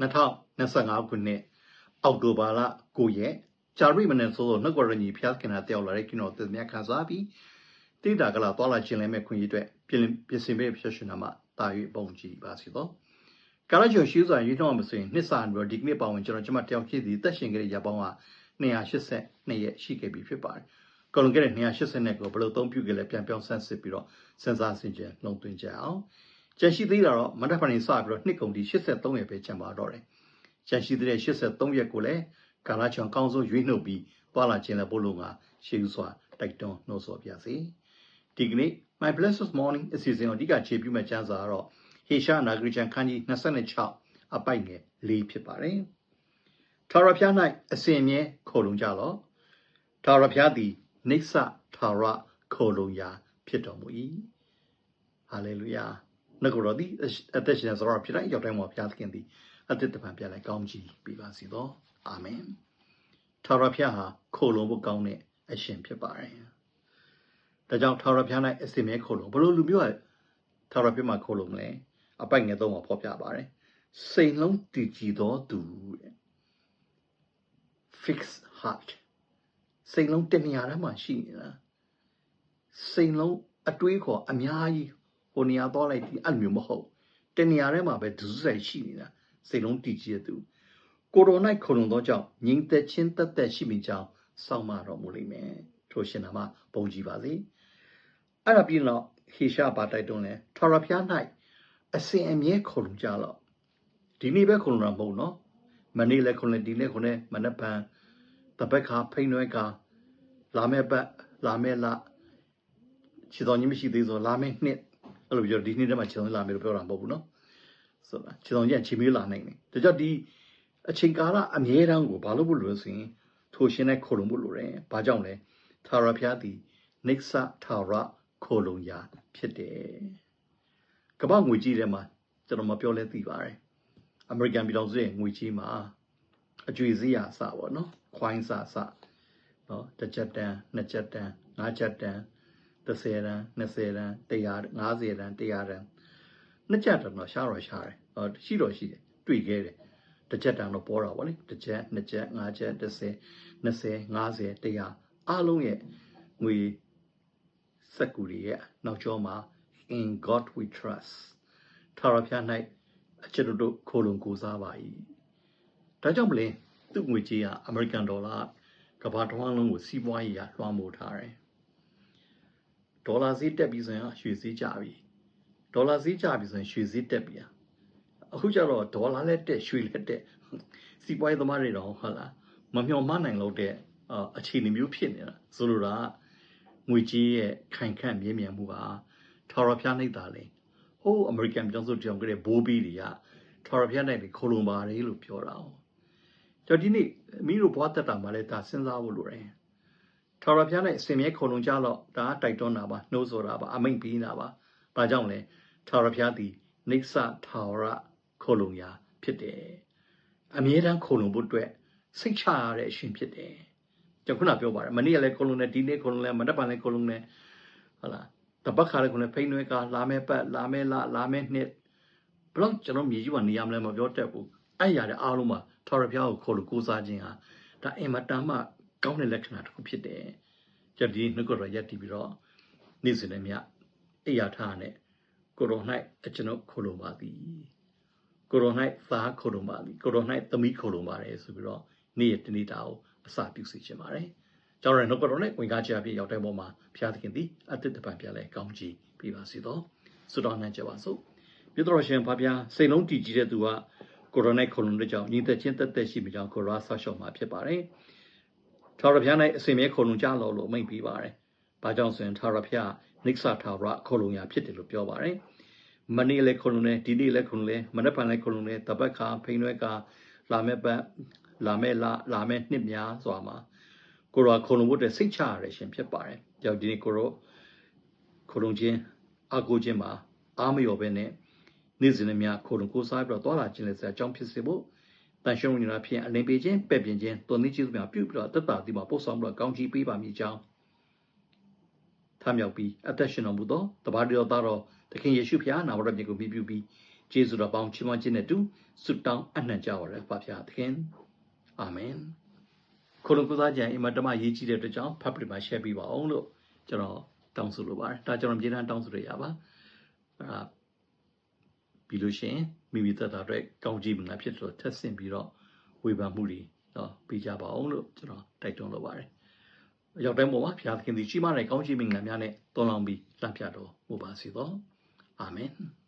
2025ခုနှစ်အောက်တိုဘာလ9ရက်ဂျာရိမနန်ဆိုတော့နှုတ်ကရညီဖျားခင်တာတယောက်လာတဲ့ကျွန်တော်သင်မြခန်းစားပြီးတိတာကလာသွားလာခြင်းလဲမဲ့ခွင့်ရအတွက်ပြင်ပြင်ဆင်ပေးဖြစ်ရှင်တာမှာတာ၍ပုံကြည့်ပါစီတော့ကာလကျော်ရှိစွာရွေးနှောင်းမဆိုရင်နှစ်စာပြီးတော့ဒီကနေ့ပါဝင်ကျွန်တော်ကျွန်မတယောက်ဖြစ်သည်တက်ရှင်ကြတဲ့ရပောင်းက282ရက်ရှိခဲ့ပြီဖြစ်ပါတယ်။ကော်လွန်ခဲ့တဲ့280နဲ့ကိုဘယ်လိုသုံးပြုခဲ့လဲပြန်ပြောင်းဆန်းစစ်ပြီးတော့စဉ်းစားဆင်ခြင်လုံးသွင်းကြအောင်။ ကျန်ရှိသေးတာတော့မန္တဖန်နေစပြီးတော့နှစ်ကုန်ဒီ83ရက်ပဲကျန်ပါတော့တယ်။ကျန်ရှိသေးတဲ့83ရက်ကိုလည်းကာလချောင်ကောင်းဆုံးရွေးနှုတ်ပြီးပွာလာခြင်းလည်းပို့လို့ငါရှေးဥစွာတိုက်တွန်းနှိုးဆော်ပြစေ။ဒီကနေ့ My Blessed Morning အစီအစဉ်ကိုအဓိကခြေပြုမဲ့ကျမ်းစာကတော့ဟေရှာနာဂရိချန်ခန်းကြီး26အပိုက်ငယ်၄ဖြစ်ပါတယ်။ထာဝရဘုရား၌အစဉ်အမြဲခိုလုံကြလော့။ထာဝရဘုရားသည်နိစ္စထာဝရခိုလုံရာ ဖြစ်တော်မူ၏။ဟာလေလုယာ။ နှုတ်တော်သည်အသက်ရှင်သောဖြစ်တိုင်းရောက်တိုင်းမှာဘုရားသခင်သည်အသက်တပံပြလိုက်ကောင်းကြီးပြပါစေသော။အာမင်။ထာဝရဘုရားဟာခိုလုံဖို့ကောင်းတဲ့အရှင်ဖြစ်ပါတယ်။ဒါကြောင့်ထာဝရဘုရား၌အစဉ်အမြဲခိုလုံဘလို့လူမျိုးကထာဝရဘုရားမှာခိုလုံမလဲ။အပိုက်ငယ်သုံးပါဖော်ပြပါတယ်စိတ်လုံးတည်ကြည်သောသူတဲ့ fix heart စိတ်လုံးတနေရာထဲမှာရှိနေတာစိတ်လုံးအတွေးခေါ်အများကြီးဟို နေရာသွားလိုက်ဒီအဲ့လိုမျိုးမဟုတ်တနေရာထဲမှာပဲဒုစရိုက်ရှိနေတာစိတ်လုံးတည်ကြည်တဲ့သူကိုရိုနိုင်ခုံသောကြောင့်ငြိမ်သက်ခြင်းတက်သက်ရှိမိကြောင်းစောင့်မတော်မူလိမ့်မယ်ထိုရှင်နာမှာပုံကြည်ပါစေအဲ့ဒါပြီးတော့ဟေရှာပါတိုက်တွန်းလဲထာဝရဘုရား၌အစဉ်အမြဲခုံကြတော့ဒီနေ့ပဲခုံတာမဟုတ်နော်မနေ့လည်းခုံတယ်ဒီနေ့ခုံတယ်မနက်ဖြန်တပတ်ခါဖိနှွဲကလာမဲ့ပတ်လာမဲ့လခြေတော်ကြီးမရှိသေးဆိုလာမဲ့နှစ် အဲ့လိုပြောဒီနေ့တည်းမှာခြေတော်လာမယ်လို့ပြောတာမဟုတ်ဘူးနော်ဆိုတာခြေတော်ကြီးကခြေမေးလာနိုင်တယ်ဒါကြောင့်ဒီအချိန်ကာလအမြဲတမ်းကိုဘာလို့ဖို့လို့ဆိုရင်ထိုရှင်နဲ့ခိုလုံဖို့လိုတယ်ဘာကြောင့်လဲသာရဖျားသည်နိစ္စထာဝရခိုလုံရာဖြစ်တယ်ကမ္ဘာငွေကြီးထဲမှာကျွန်တော်မပြောလဲသိပါတယ်အမေရိကန်ပြည်ထောင်စုရဲ့ငွေကြီးမှာအကျွေစည်းရအစပေါ့နော်ခွိုင်းစအစနော်တစ်ချက်တန်းနှစ်ချက်တန်းငါးချက်တန်း 30တန်း20တန်း100 50တန်း100တန်းနှစ်ချက်တန်းတော့ရှားတော့ရှားတယ်ဟောရှိတော့ရှိတယ်တွေ့ခဲ့တယ်တစ်ချက်တန်းတော့ပေါ်တာပေါ့လေတစ်ချက်နှစ်ချက်ငါးချက်30 20 50 100အားလုံးရဲ့ငွေစက်ကူတွေရဲ့နောက်ကျောမှာ in God we trust ထာဝရဘုရား၌အကျွန်ုပ်တို့ခိုလုံကိုးစားပါ၏ဒါကြောင့်မလဲသူ့ငွေကြေးကအမေရိကန်ဒေါ်လာကမ္ဘာတစ်ဝန်းလုံးကိုစီးပွားရေးကလွှမ်းမိုးထားတယ် ဒေါ်လာဈေးတက်ပြီးဆိုရင်ရွှေဈေးကျပြီဒေါ်လာဈေးကျပြီဆိုရင်ရွှေဈေးတက်ပြီအခုကျတော့ဒေါ်လာလည်းတက်ရွှေလည်းတက်စီးပွားရေးသမားတွေတော့ဟုတ်လားမမျှော်မှန်းနိုင်လို့တဲ့အခြေအနေမျိုးဖြစ်နေတာဆိုလိုတာငွေကြေးရဲ့ခိုင်ခန့်မြဲမြံမှုပါထာဝရဘုရားနှိပ်တာလေဟိုးအမေရိကန်ပြည်ထောင်စုတောင်ကလေးဘိုးဘီတွေကထာဝရဘုရားနိုင်ပြီးခိုလုံပါတယ်လို့ပြောတာ။ကြောင့်ဒီနေ့မိတို့ဘွားတက်တာမှလည်းဒါစဉ်းစားဖို့လိုတယ်။ ထာဝရဘုရားနိုင်အစဉ်မြဲခိုလုံကြတော့ဒါတိုက်တွန်းတာပါနှိုးဆော်တာပါအမိန့်ပေးတာပါ။ဒါကြောင့်လဲထာဝရဘုရားသည်နိစ္စထာဝရခိုလုံရာဖြစ်တယ်။အမြဲတမ်းခိုလုံဖို့အတွက်စိတ်ချရတဲ့အရှင်ဖြစ်တယ်။ကျွန်ခုနပြောပါတယ်မနေ့ကလည်းခိုလုံတယ်ဒီနေ့ခိုလုံတယ်မနေ့ကလည်းခိုလုံတယ်ဟုတ်လားတပတ်ခါလည်းခုလည်းဖိနှွဲကလာမဲ့ပတ်လာမဲ့လလာမဲ့နှစ်ဘလို့ကျွန်တော်မြေကြီးကနေရမလဲမပြောတတ်ဘူးအဲ့ရတဲ့အားလုံးမှာထော်ရဖျားကိုခေါ်လို့ကိုးစားခြင်းဟာဒါအင်မတန်မှ ကောင်းတဲ့လက္ခဏာတစ်ခုဖြစ်တယ်ကြဒီနှုတ်ကတော်ရက်တည်ပြီးတော့နေ့စဉ်နဲ့မြအိယာထားနဲ့ကိုရော၌အကျွန်ုပ်ခိုးလို့ပါသည်ကိုရော၌သားခိုးလို့ပါသည်ကိုရော၌သမီးခိုးလို့ပါတယ်ဆိုပြီးတော့နေ့ရက်တနေ့တာကိုအစာပြုစီခြင်းပါတယ်ကြောင့်ရနှုတ်ကတော်နဲ့ဝင်ကားချပြရောက်တဲ့ပုံမှာဘုရားသခင်သည်အသစ်တပံပြလဲကောင်းကြီးပြပါစေသောဆုတောင်းနိုင်ကြပါစို့မြတ်တော်ရှင်ဖဗျာစိတ်လုံးတည်ကြည်တဲ့သူကကိုရိုနာခုလုံးတဲ့ကြောင့်ညီသက်ချင်းတက်တက်ရှိမိကြောင်းကိုရာဆော့ရှော့မှာဖြစ်ပါတယ် ထာဝရဘုရား၌အစဉ်မြဲခုလုံးကြလောလို့မိန့်ပြီးပါတယ်ဘာကြောင့်ဆိုရင်ထာဝရဘုရားနိက္ဆာထာဝရခုလုံးရာဖြစ်တယ်လို့ပြောပါတယ်မနေ့လည်းခုလုံးနဲ့ဒီနေ့လည်းခုလုံးလည်းမနေ့ပန်လည်းခုလုံးလည်းတပတ်ခါဖိန်ရွက်ကလာမဲ့ပတ်လာမဲ့လာလာမဲ့နှစ်များစွာမှာကိုရောခုံလုံးဖို့တဲ့စိတ်ချရတဲ့ရှင်ဖြစ်ပါတယ်။ကြောင့်ဒီနေ့ကိုရောခုံလုံးချင်းအာကိုချင်းမှာအားမလျော်ပဲနဲ့နေ့စဉ်နဲ့များခုံလုံးကိုစားပြီးတော့တွာလာခြင်းလည်းစရာအကြောင်းဖြစ်စေဖို့ တန်ရှုံးနေတာဖြစ်အလင်းပေးခြင်းပဲ့ပြင်ခြင်းတုန်သီးကျေးဇူးများပြုပြီးတော့တက်တာဒီမှာပို့ဆောင်ပြီးတော့ကောင်းချီးပေးပါမည်ကြောင်းထမြောက်ပြီးအသက်ရှင်တော်မူသောတပါးတော်သားတော်သခင်ယေရှုဖျားနာမတော်မြတ်ကိုမြည်ပြုပြီးကျေးဇူးတော်ပေါင်းချီးမွမ်းခြင်းနဲ့တူဆုတောင်းအနှံ့ကြပါရယ်ဖဖျားသခင်အာမင်ခုလုံးကုသကြံအင်မတမရေးကြည့်တဲ့အတွက်ကြောင့် public မှာ share ပေးပါအောင်လို့ကျွန်တော်တောင်းဆိုလိုပါတယ်ဒါကျွန်တော်ပြည်ထန်တောင်းဆိုရရပါအာ ပြီးလို့ရှိရင်မိမိသက်တာအတွက်ကောင်းကြီးမင်္ဂလာဖြစ်လို့ထက်ဆင့်ပြီးတော့ဝေဖန်မှုတွေနော်ပေးကြပါအောင်လို့ကျွန်တော်တိုက်တွန်းလိုပါတယ်။ရောက်တိုင်းပေါ်မှာဘုရားသခင်သည်ကြီးမားတဲ့ကောင်းချီးမင်္ဂလာများနဲ့သွန်လောင်းပြီးလမ်းပြတော်မူပါစေသော။အာမင်။